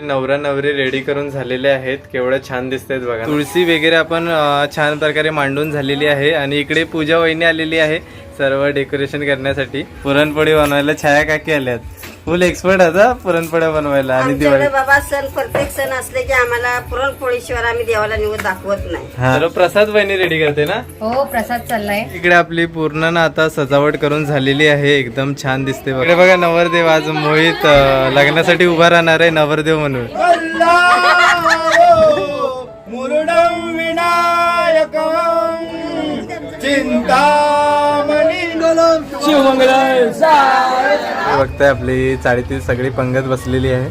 नवरा नवरी रेडी करून झालेले आहेत. केवढं छान दिसतात बघा तुळशी वगैरे आपण छान प्रकारे मांडून झालेली आहे आणि इकडे पूजा वहिनी आलेली आहे सर्व डेकोरेशन करण्यासाठी. पुरणपोळी बनवायला छाया काकी आल्यात. फुल एक्सपर्ट आता पुरणपोळ्या बनवायला आणि दिवाळी. आमच्याकडे बाबा सण प्रत्येक सण असले की आम्हाला पुरणपोळीशिवाय आम्ही देवाला निवड दाखवत नाही. सर्व प्रसाद वहिनी रेडी करते ना? हो प्रसाद चाललाय. इकडे आपली पूर्ण ना आता सजावट करून झालेली आहे. एकदम छान दिसते बघा. इकडे बघा नवरदेव आज मोहित अं, लग्नासाठी उभा राहणार आहे नवरदेव म्हणून. मुरुडं विनायकं शिवमंगल हे बघताय आपली चाळीतील सगळी पंगत बसलेली आहे.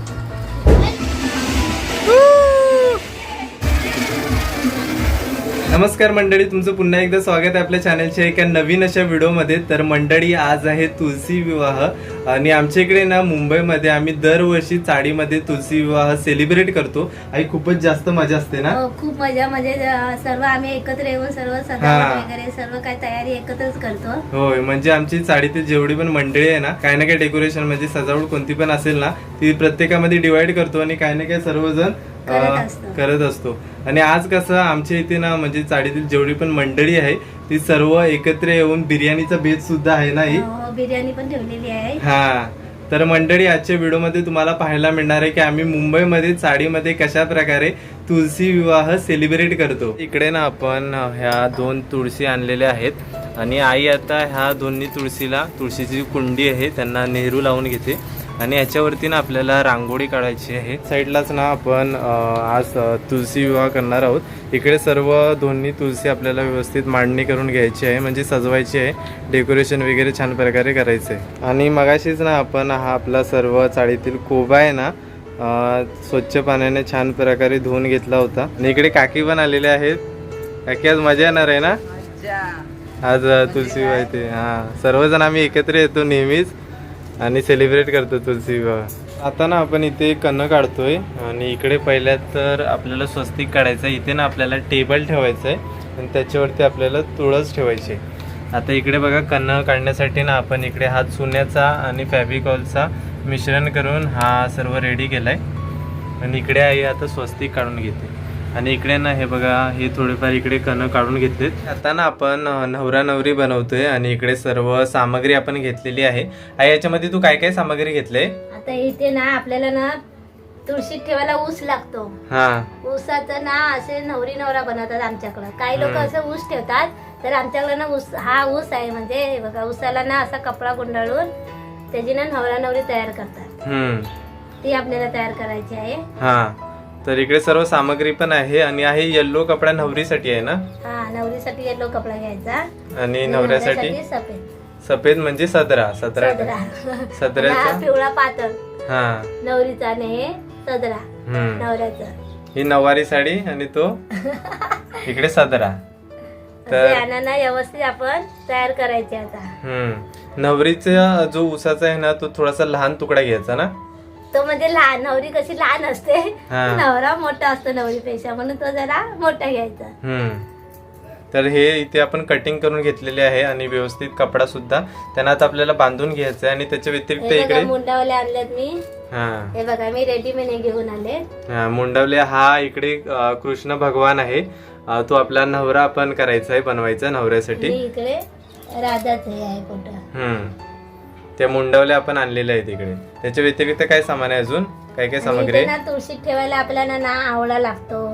नमस्कार मंडळी तुमचं पुन्हा एकदा स्वागत आहे आपल्या चॅनलच्या एका नवीन अशा व्हिडिओमध्ये तर मंडळी आज आहे तुलसी विवाह. आणि आमच्या इकडे ना मुंबईमध्ये आम्ही दरवर्षी चाळीमध्ये तुलसी विवाह सेलिब्रेट करतो. आणि खूपच जास्त मजा असते ना? हो, खूप मजा. म्हणजे अं, सर्व आम्ही एकत्र येऊन सर्व हा. वगैरे सर्व काही तयारी एकत्रच करतो. होय म्हणजे आमची चाळीतील जेवढी पण मंडळी आहे ना काही ना काही डेकोरेशन म्हणजे सजावट कोणती पण असेल ना ती प्रत्येकामध्ये डिवाइड करतो आणि काही ना काही सर्वजण करत अं, असतो. करत असतो. आणि आज कसं आमच्या इथे ना म्हणजे चाळीतील जेवढी पण मंडळी आहे ती सर्व एकत्र येऊन बिर्याणीचा बेत सुद्धा आहे ना ही हो, बिर्याणी पण ठेवलेली आहे. हा तर मंडळी आजच्या व्हिडिओमध्ये तुम्हाला पाहायला मिळणार आहे की आम्ही मुंबईमध्ये चाळीमध्ये कशा प्रकारे तुळशी विवाह सेलिब्रेट करतो. इकडे ना आपण ह्या दोन तुळशी आणलेल्या आहेत. आणि आई आता ह्या दोन्ही तुळशीला तुळशीची कुंडी आहे त्यांना नेहरू लावून घेते. आणि याच्यावरती ना आपल्याला रांगोळी काढायची आहे. साईडलाच ना आपण आज तुळशी विवाह करणार आहोत. इकडे सर्व दोन्ही तुळशी आपल्याला व्यवस्थित मांडणी करून घ्यायची आहे म्हणजे सजवायची आहे. डेकोरेशन वगैरे छान प्रकारे करायचं आहे आणि मगाशीच ना आपण हा आपला सर्व चाळीतील कोबा आहे ना स्वच्छ पाण्याने छान प्रकारे धुवून घेतला होता. आणि इकडे काकी पण आलेले आहेत. काकी आज मजा येणार आहे ना? आज अं, तुलसी विवाह इथे हां सर्वजण आम्ही एकत्र येतो नेहमीच. आणि सेलिब्रेट करतो तुलसी विवाह. आता ना आपण इथे कन्न काढतोय आणि इकडे पहिल्या तर आपल्याला स्वस्तिक काढायचं आहे. इथे ना आपल्याला टेबल ठेवायचं आहे आणि त्याच्यावरती आपल्याला तुळस ठेवायची आहे. आता इकडे बघा कन्न काढण्यासाठी ना आपण इकडे हा सोन्याचा आणि फॅबिकॉलचा मिश्रण करून हा सर्व रेडी केला आहे आणि इकडे आई आता स्वस्तिक काढून घेते. आणि इकडे ना हे बघा हे थोडेफार इकडे कण काढून घेतलेत. आता ना आपण नवरा नवरी बनवतोय आणि इकडे सर्व सामग्री आपण घेतलेली आहे. आई याच्यामध्ये तू काय काय सामग्री घेतले आता इथे ना आपल्याला ना तुळशीत ठेवायला ऊस लागतो. हा. ऊसाचं ना असे नवरी नवरा बनवतात आमच्याकडं. काही लोक. असं ऊस ठेवतात तर आमच्याकडे ना ऊस हा ऊस आहे. म्हणजे हे बघा ऊसाला ना असा कपडा गुंडाळून त्याची ना नवरा नवरी तयार करतात. ती आपल्याला तयार करायची आहे. हा. तर इकडे सर्व सामग्री पण आहे आणि आहे येल्लो कपडा नवरीसाठी आहे ना? हा नवरीसाठी येलो कपडा घ्यायचा. आणि नवऱ्यासाठी? सफेद. सफेद म्हणजे सदरा सदरा सदरा. सदऱ्याचा? पिवळा पातळ. हा. नवरीचा आणि हे सदरा. हम्म. नवऱ्याचं. ही नवारी साडी आणि तो इकडे सदरा. तर असे व्यवस्थित आपण तयार करायचे आता. हम्म. नवरीचा जो उसाचा आहे ना तो थोडासा लहान तुकडा घ्यायचा ना? तो म्हणजे लहान नवरी कशी लहान असते हा. नवरा मोठा असतो नवरीपेक्षा म्हणून तो जरा मोठा घ्यायचा. हम्म. तर हे इथे आपण कटिंग करून घेतलेले आहे आणि व्यवस्थित कपडा सुद्धा त्यांना आता आपल्याला बांधून घ्यायचा आहे आणि त्याच्या व्यतिरिक्त हे बघा इकडे मुंडावले आणलेत मी. हा. हे बघा मी रेडीमेड हे घेऊन आले. हा, मुंडवले हा इकडे अ, कृष्ण भगवान आहे. अ, तो आपला नवरा आपण करायचा आहे बनवायचा नवऱ्यासाठी. इकडे राधाच हे आहे फोटो. हम्म. त्या मुंडवल्या आपण आणलेल्या आहेत इकडे. त्याच्या व्यतिरिक्त काय सामान आहे अजून? काय काय सामग्री आहे? तुळशीत ठेवायला आपल्याला ना आवळा लागतो.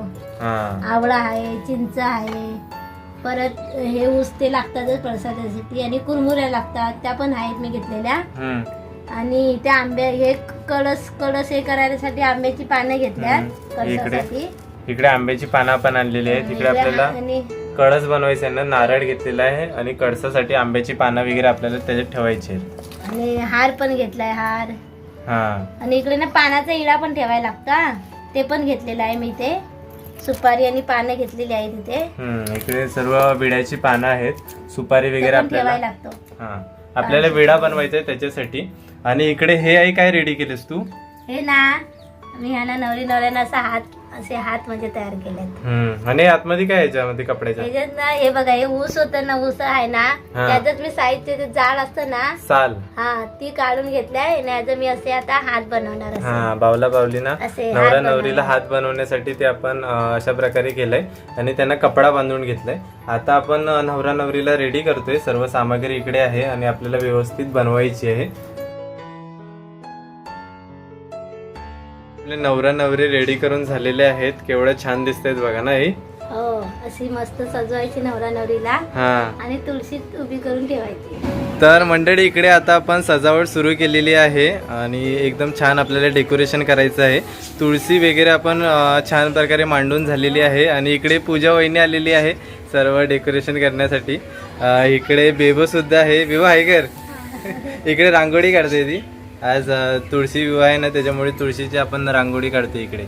हा. आवळा आहे चिंच आहे. परत हे ऊस ते लागतातच प्रसादासाठी आणि कुरमुऱ्या लागतात त्या पण आहेत मी घेतलेल्या. हम्म. आणि त्या आंब्या हे कळस कळस हे करायसाठी आंब्याची पानं घेतल्यात हम्म. इकडे कळसासाठी. इकडे आंब्याची पानं आपण आणलेली आहेत. इकडे आपल्याला आणि कळस बनवायचं आहे ना नारळ घेतलेला आहे आणि कळसासाठी आंब्याची पानं वगैरे आपल्याला त्याच्यात ठेवायची आहेत. आणि हार पण घेतलाय हार. हा. आणि इकडे ना पानाचा इडा पण ठेवायला लागता ते पण घेतलेलं आहे मी ते सुपारी आणि पानं घेतलेली आहेत तिथे हम्म इकडे सर्व विड्याची पानं आहेत. सुपारी ते वगैरे पण आपल्याला ठेवायला लागतो. हा. आपल्याला विडा बनवायचा आहे त्याच्यासाठी. आणि इकडे हे आहे काय रेडी केलेस तू? हे ना मी ह्याला नवरी नवऱ्यानं असा हात असे हात म्हणजे तयार केलेत. हम्म. आणि आतमध्ये काय याच्यामध्ये कपड्याच्या? त्याच्यात ना हे बघा हे ऊस होतं ना ऊस आहे ना हा. त्याच्यात मी साईडचे ते जाड असतं ना साल. हा ती काढून घेतलाय आणि याचं मी असे आता हात बनवणार हा असे. बावला बावली ना असे नवरा नवरीला. हात बनवण्यासाठी ते आपण अं, अशा प्रकारे केलंय. आणि त्यांना कपडा बांधून घेतलाय. आता आपण अं, नवरा नवरीला रेडी करतोय. सर्व सामग्री इकडे आहे आणि आपल्याला व्यवस्थित बनवायची आहे. आपले नवरा नवरी रेडी करून झालेले आहेत. केवढं छान दिसतायत बघा ना हे हो अशी मस्त सजवायची नवरा नवरीला. हा. आणि तुळशी उभी करून ठेवायची. तर मंडळी इकडे आता आपण सजावट सुरू केलेली आहे आणि एकदम छान आपल्याला डेकोरेशन करायचं आहे. तुळशी वगैरे आपण अं, छान प्रकारे मांडून झालेली आहे आणि इकडे पूजा वहिनी आलेली आहे सर्व डेकोरेशन करण्यासाठी. अं, इकडे बेबो सुद्धा आहे. बेबो आहे कर इकडे रांगोळी काढते ती. आज तुळशी विवाह आहे ना त्याच्यामुळे तुळशीची आपण रांगोळी काढते इकडे.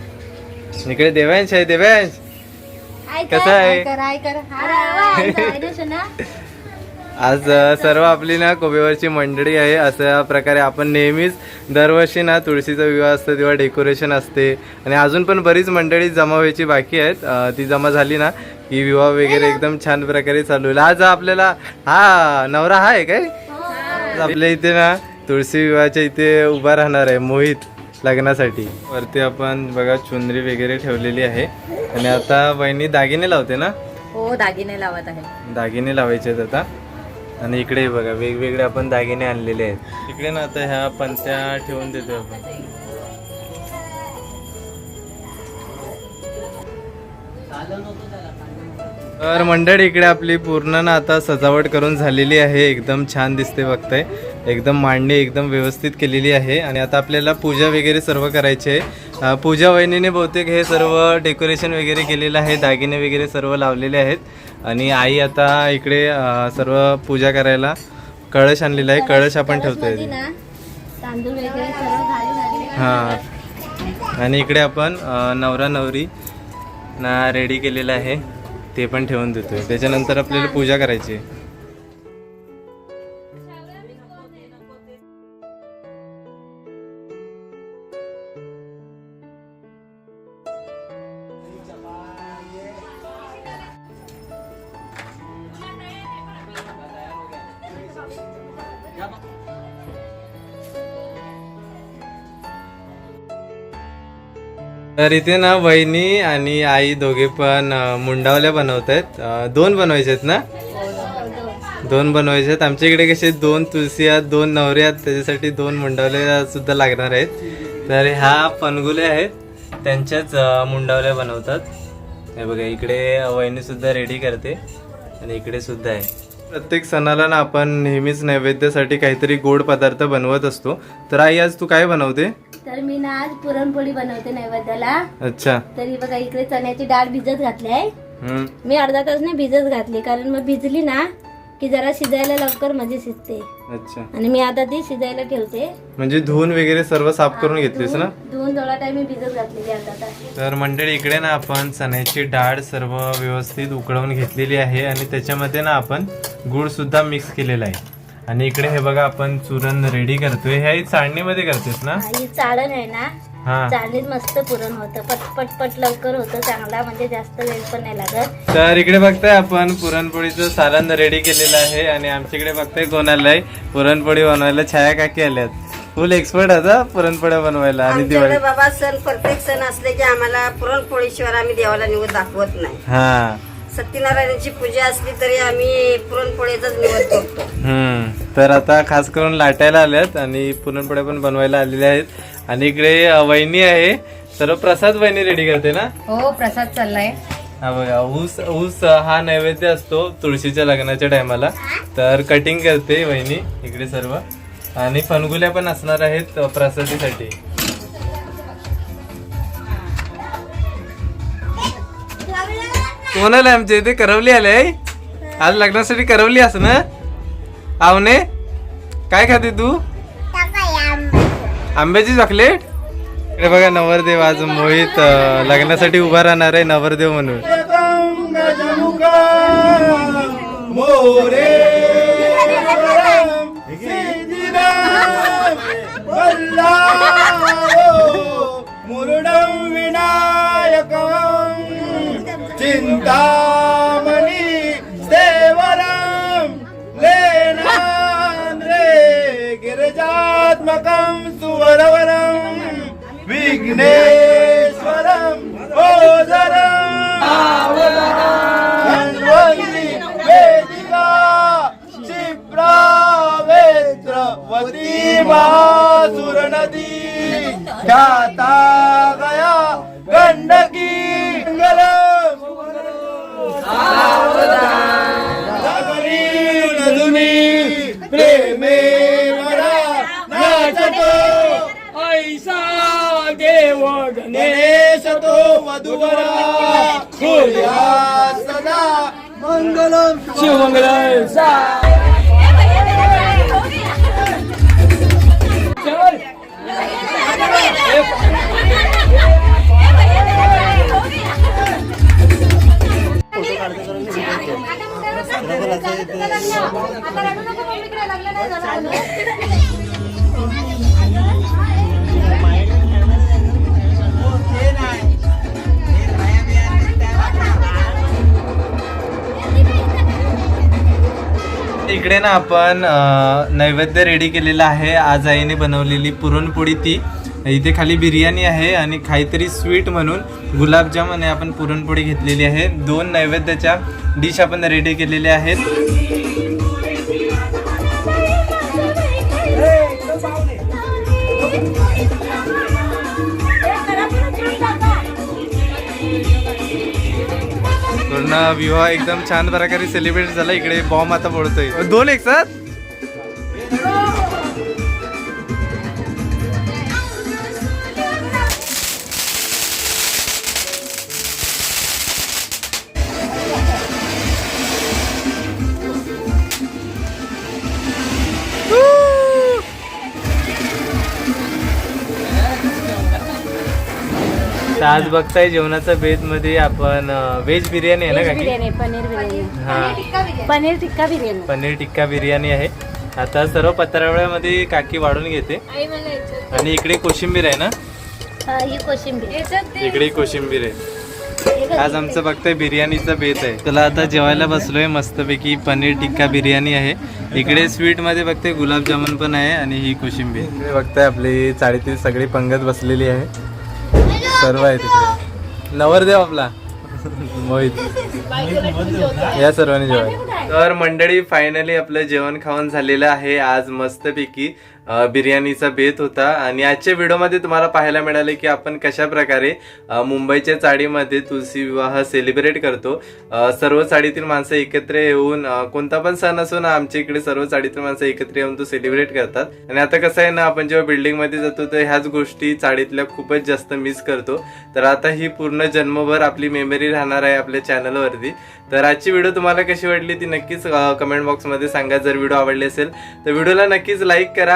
इकडे देवांश आहे देवांश. कसं आहे? आज सर्व आपली ना कोबेवरची मंडळी आहे. अशा प्रकारे आपण नेहमीच दरवर्षी ना तुळशीचा विवाह असतो तेव्हा डेकोरेशन असते. आणि अजून पण बरीच मंडळी जमा व्हायची बाकी आहेत. ती जमा झाली ना की विवाह वगैरे एकदम छान प्रकारे चालू होईल. आज आपल्याला हा नवरा हा आहे काय? आज आपल्या इथे ना तुळशी विवाहाच्या इथे उभा राहणार आहे मोहित लग्नासाठी. वरती आपण बघा चुंदरी वगैरे ठेवलेली आहे. आणि आता वहिनी दागिने लावते ना? हो दागिने लावत आहे. दागिने लावायचे आहेत आता. आणि इकडे बघा वेगवेगळे आपण दागिने आणलेले आहेत. इकडे ना आता ह्या पंत्या ठेवून देतो आपण. तर मंडळी इकडे आपली पूर्ण ना आता सजावट करून झालेली आहे. एकदम छान दिसते बघताय. एकदम मांडणी एकदम व्यवस्थित केलेली आहे. आणि आता आपल्याला पूजा वगैरे सर्व करायची आहे. पूजा वहिनीने बहुतेक हे सर्व डेकोरेशन वगैरे केलेलं आहे. दागिने वगैरे सर्व लावलेले आहेत. आणि आई आता इकडे सर्व पूजा करायला कळश आणलेला आहे. कळश आपण ठेवतोय. आणले. हां. आणि इकडे आपण नवरा नवरी ना रेडी केलेलं आहे. ते पण ठेवून देतोय. त्याच्यानंतर आपल्याला पूजा करायची आहे. तर इथे ना वहिनी आणि आई दोघे पण मुंडावल्या बनवत आहेत दोन बनवायचे आहेत ना? दोन बनवायचे आहेत आमच्या इकडे कसे दोन तुळशी आहेत दोन नवरे आहेत त्याच्यासाठी दोन मुंडावल्या सुद्धा लागणार आहेत. तर ह्या पनगुले आहेत त्यांच्याच मुंडावल्या बनवतात. हे बघा इकडे वहिनी सुद्धा रेडी करते आणि इकडे सुद्धा आहे. प्रत्येक सणाला ना आपण नेहमीच नैवेद्यासाठी काहीतरी गोड पदार्थ बनवत असतो. तर आई आज तू काय बनवते? तर मी ना आज पुरणपोळी बनवते नैवेद्याला. अच्छा. तरी बघा इकडे चण्याची डाळ भिजत घातली आहे. हम्म. मी अर्धा तास नाही भिजत घातली कारण मग भिजली ना की जरा शिजायला लवकर म्हणजे शिजते. अच्छा. आणि मी आता ती शिजायला ठेवते. म्हणजे धुवून वगैरे सर्व साफ करून घेतलीस ना? दोन दोळा टाइम मी भिजत घातलेली तास तर मंडळी इकडे ना आपण चण्याची डाळ सर्व व्यवस्थित उकळवून घेतलेली आहे आणि त्याच्यामध्ये ना आपण गुळ सुद्धा मिक्स केलेला आहे. आणि इकडे हे बघा आपण चुरण रेडी करतोय. ही चाळणीमध्ये करतेस ना? ही चाळण आहे ना. चाळणीत मस्त पुरण होतं. पट पट पट लवकर होतं. चांगला म्हणजे जास्त वेळ पण नाही लागत. तर इकडे बघताय आपण पुरणपोळीचं सारण रेडी केलेलं आहे आणि आमच्याकडे बघताय कोण आलंय. पुरणपोळी बनवायला छाया काकी आल्यात. फुल एक्सपर्ट आता पुरणपोळ्या बनवायला आणि दिवाळी. बाबा सण प्रत्येक सण असले की आम्हाला पुरणपोळीशिवाय आम्ही देवाला निवड दाखवत नाही. हा. सत्यनारायणाची पूजा असली तरी आम्ही पुरणपोळीचाच निवड करतो. हम्म. तर आता खास करून लाटायला आल्यात आणि पुरणपोळ्या पण बनवायला आलेल्या आहेत. आणि इकडे वहिनी आहे. सर्व प्रसाद वहिनी रेडी करते ना? हो प्रसाद चाललाय. हा बघा ऊस ऊस हा नैवेद्य असतो तुळशीच्या लग्नाच्या टायमाला. तर कटिंग करते वहिनी इकडे सर्व. आणि फणगुल्या पण असणार आहेत प्रसादीसाठी. कोण आलंय आमच्या इथे करवली आलंय आज लग्नासाठी करवली अस ना? आवने काय खाते तू? आंब्याची चॉकलेट? इकडे बघा नवरदेव आज मोहित लग्नासाठी उभा राहणार आहे नवरदेव म्हणून. ख्याता गया गंडकी प्रेमे नाचतो। ऐसा देव गणेश तो वधुवरा सूर्या सदा। मंगलम। शिवमंगल चल इकडे ना आपण नैवेद्य रेडी केलेला आहे. आज आईने बनवलेली पुरणपोळी ती. इथे खाली बिर्याणी आहे आणि काहीतरी स्वीट म्हणून गुलाबजाम आणि आपण पुरणपोळी घेतलेली आहे. दोन नैवेद्याच्या डिश आपण रेडी केलेल्या आहेत. पूर्ण विवाह एकदम छान प्रकारे सेलिब्रेट झाला. इकडे बॉम्ब आता पडतोय. दोन एक साथ. तर आज बघताय जेवणाचा बेत मध्ये आपण व्हेज बिर्याणी आहे ना काकी? बिर्याणी पनीर बिर्याणी हा. पनीर टिक्का बिर्याणी. पनीर टिक्का बिर्याणी. आहे. आता सर्व पत्रावळ्यामध्ये काकी वाढून घेते. आणि इकडे कोशिंबीर आहे ना? हा, ही कोशिंबीर. इकडे कोशिंबीर आहे. आज आमचं बघताय बिर्याणीचा बेत आहे. चला आता जेवायला बसलोय मस्तपैकी पनीर टिक्का बिर्याणी आहे. इकडे स्वीटमध्ये बघते गुलाबजामुन पण आहे आणि ही कोशिंबीर. इकडे बघताय आपली चाळीतील सगळी पंगत बसलेली आहे. सर्व आहे तिकडे. नवरदेव आपला. मोहित. या सर्वांनी जेवाय तर मंडळी फायनली आपलं जेवण खाऊन झालेलं आहे. आज मस्तपैकी. बिर्याणीचा बेत होता. आणि आजच्या व्हिडिओमध्ये तुम्हाला पाहायला मिळाले की आपण कशा प्रकारे मुंबईच्या चाळीमध्ये तुलसी विवाह सेलिब्रेट करतो. सर्व चाळीतील माणसं एकत्र येऊन कोणता पण सण असो ना आमच्या इकडे सर्व चाळीतील माणसं एकत्र येऊन तो सेलिब्रेट करतात. आणि आता कसं आहे ना आपण जेव्हा बिल्डिंगमध्ये जातो तर ह्याच गोष्टी चाळीतल्या खूपच जास्त मिस करतो. तर आता ही पूर्ण जन्मभर आपली मेमरी राहणार आहे आपल्या चॅनलवरती तर आजची व्हिडिओ तुम्हाला कशी वाटली ती नक्कीच कमेंट बॉक्समध्ये सांगा. जर व्हिडिओ आवडली असेल तर व्हिडिओला नक्कीच लाईक करा.